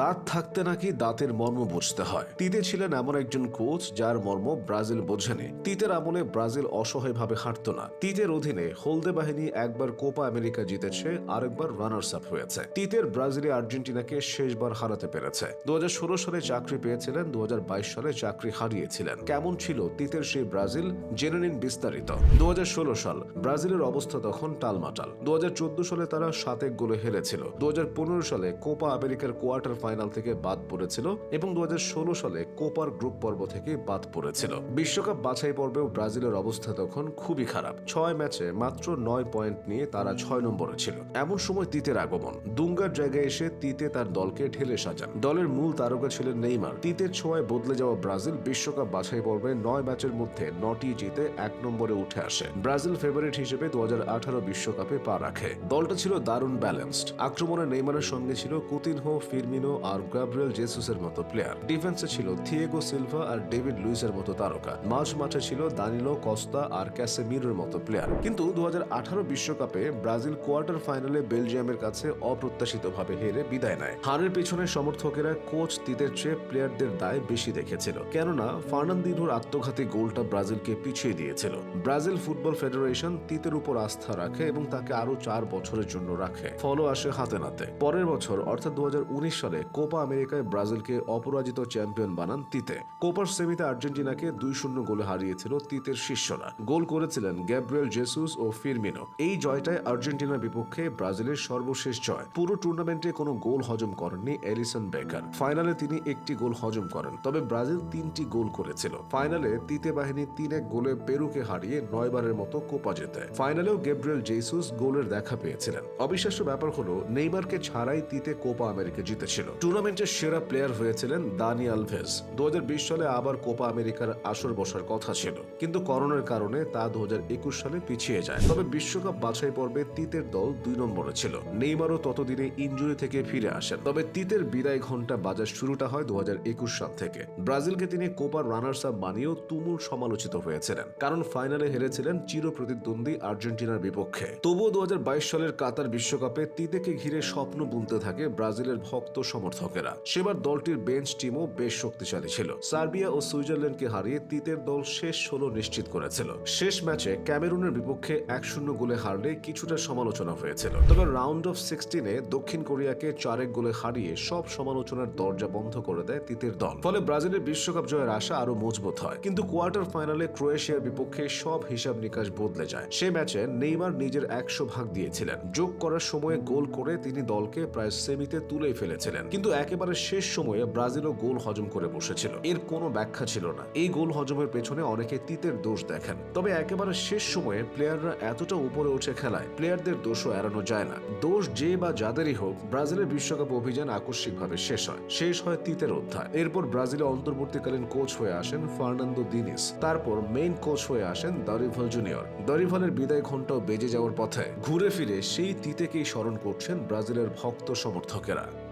দাঁত থাকতে নাকি দাঁতের মর্ম বুঝতে হয়। তিতে ছিলেন এমন একজন কোচ যার মর্ম ব্রাজিল বোঝেনি। তিতের আমলে ব্রাজিল অসহায়ভাবে হাঁটত না। তিতের অধীনে হলদে বাহিনী একবার কোপা আমেরিকা জিতেছে, আরেকবার রানার্স আপ হয়েছে। তিতের ব্রাজিলে আর্জেন্টিনাকে শেষবার হারাতে পেরেছে। দু হাজার ষোলো সালে চাকরি পেয়েছিলেন দু হাজার বাইশ সালে চাকরি হারিয়েছিলেন। কেমন ছিল তিতের সেই ব্রাজিল? জেনে নিন বিস্তারিত। দু হাজার ষোলো সাল, ব্রাজিলের অবস্থা তখন টালমাটাল। দু হাজার চোদ্দ সালে তারা সাতেক গোলে হেরেছিল। দু হাজার পনেরো সালে কোপা আমেরিকার কোয়ার্টার ফাইনাল থেকে বাদ পড়েছিল এবং দু হাজার ষোলো সালে কোপার গ্রুপ পর্ব থেকে বাদ পড়েছিল। বিশ্বকাপ বাছাই পর্বেও ব্রাজিলের অবস্থা তখন খুবই খারাপ। ছয় ম্যাচে মাত্র নয় পয়েন্ট নিয়ে তারা ছয় নম্বরে ছিল। এমন সময় তিতের আগমন। দুঙ্গার জায়গায় এসে তিতে তার দলকে ঢেলে সাজান। দলের মূল তারকা ছিলেন নেইমার। তিতের ছোঁয়ায় বদলে যাওয়া ব্রাজিল বিশ্বকাপ বাছাই পর্বে নয় ম্যাচের মধ্যে নটি জিতে এক নম্বরে উঠে আসে। ব্রাজিল ফেভারিট হিসেবে দু বিশ্বকাপে পা রাখে। দলটা ছিল দারুণ ব্যালেন্সড আক্রমণে নেইমারের সঙ্গে ছিল কুতিনহো, ফিরমিনো আর গ্যাব্রিয়েল জেসুসের মতো প্লেয়ার ডিফেন্সে ছিল থিয়েগো সিলভা আর ডেভিড লুইসের মতো তারকা। মাঝ মাঠে ছিল দানিলো কস্তা আর ক্যাসেমিরোর মতো প্লেয়ার কিন্তু দু বিশ্বকাপে ব্রাজিল কোয়ার্টার ফাইনালে বেলজিয়ামের কাছে অপ্রত্যাশিতভাবে হেরে বিদায় নেয়। হারের পেছনে সমর্থকেরা কোচ তিতের চেয়ে প্লেয়ারদের দায় বেশি দেখেছিল। কেননা ফার্নান্দিনোর আত্মঘাতী গোলটা ব্রাজিলকে পিছিয়ে দিয়েছিল। ব্রাজিল ফুটবল ফেডারেশন তিতের উপর আস্থা রাখে এবং তাকে আরও চার বছরের জন্য রাখে। ফলো আসে হাতে নাতে। পরের বছর, অর্থাৎ দু হাজার উনিশ সালে কোপা আমেরিকায় ব্রাজিলকে অপরাজিত চ্যাম্পিয়ন বানান তিতে। কোপার সেমিতে আর্জেন্টিনাকে দুই শূন্য গোলে হারিয়েছিল তিতের শিষ্যরা। গোল করেছিলেন গ্যাব্রিয়েল জেসুস ও ফিরমিনো। এই জয়টায় আর্জেন্টিনার বিপক্ষে ব্রাজিলের সর্বশেষ জয়। পুরো টুর্নামেন্টে কোনো গোল হজম করেননি এলিসন বেকার। ফাইনালে তিনি একটি গোল হজম করেন, তবে ব্রাজিল তিনটি গোল করেছিল। ফাইনালে তিতে বাহিনী তিন এক গোলে পেরুকে হারিয়ে নয়বারের মতো কোপা জেতে ফাইনালেও গেব্রিয়েল জেসুস গোলের দেখা পেয়েছিলেন। অবিশ্বাস্য ব্যাপার হলো, নেইমারকে ছাড়াই তিতে কোপা আমেরিকা জিতেছিল। টুর্নামেন্টের সেরা প্লেয়ার হয়েছিলেন দানি আলভেজ দু সালে আবার কোপা আমেরিকার আসর বসার কথা ছিল। কিন্তু করোনার কারণে তা দু সালে পিছিয়ে যায়। তবে বিশ্বকাপ বাছাই পর্বে তিতের দল দুই নম্বরে ছিল। নেইমারও ততদিনে ইনজুরি থেকে ফিরে আসেন। তবে তিতের বিদায় ঘণ্টা বাজার শুরুটা হয় দু সাল থেকে। ব্রাজিলকে তিনি কোপার রানার্স আপ বানিয়েও তুমুল সমালোচিত হয়েছিলেন। কারণ ফাইনালে হেরেছিলেন চির প্রতিদ্বন্দ্বী আর্জেন্টিনার বিপক্ষে। তবুও দু হাজার বাইশ সালের কাতার বিশ্বকাপে তিতেকে ঘিরে স্বপ্ন বুনতে থাকে ব্রাজিলের ভক্ত সমর্থকেরা। সেবার দলটির বেঞ্চ টিমও বেশ শক্তিশালী ছিল। সার্বিয়া ও সুইজারল্যান্ডকে হারিয়ে তিতের দল শেষ ষোলো নিশ্চিত করেছিল। শেষ ম্যাচে ক্যামেরুনের বিপক্ষে এক শূন্য গোলে হারলে কিছুটা সমালোচনা হয়েছিল। তবে রাউন্ড অফ সিক্সটিনে দক্ষিণ কোরিয়াকে চারেক গোলে হারিয়ে সব সমালোচনার দরজা বন্ধ করে দেয় তিতের দল। ফলে ব্রাজিলের বিশ্বকাপ জয়ের আশা আরও মজবুত হয়। কিন্তু কোয়ার্টার ফাইনালে ক্রোয়েশিয়ার বিপক্ষে সব হিসাব নিকাশ বদলে যায়। সে ম্যাচে নেইমার নিজের একশো ভাগ দিয়েছিলেন। যোগ করার সময়ে গোল করে তিনি দলকে প্রায় সেমিতে তুলে ফেলেছিলেন। কিন্তু একেবারে শেষ সময়ে ব্রাজিলও গোল হজম করে বসেছিল। এর কোনো ব্যাখ্যা ছিল না। এই গোল হজমের পেছনে অনেকে তিতের দোষ দেখেন। তবে একেবারে শেষ সময়ে প্লেয়াররা এতটা উপরে উঠে খেলায়, প্লেয়ারদের দোষও এড়ানো যায় না। দোষ যে বা যাদেরই হোক, ব্রাজিলের বিশ্বকাপ অভিযান আকস্মিকভাবে শেষ হয়। শেষ হয় তিতের অধ্যায়। এরপর ব্রাজিলে অন্তর্বর্তীকালীন কোচ হয়ে আসেন ফার্নান্দো দিনিস। তারপর মেইন কোচ হয়ে আসেন দরিভাল জুনিয়র। দরিভলের বিদায় ঘন্টাও বেজে যাওয়ার পথে ঘুরে ফিরে সেই তিতেকেই স্মরণ করছেন ব্রাজিলের ভক্ত সমর্থকেরা।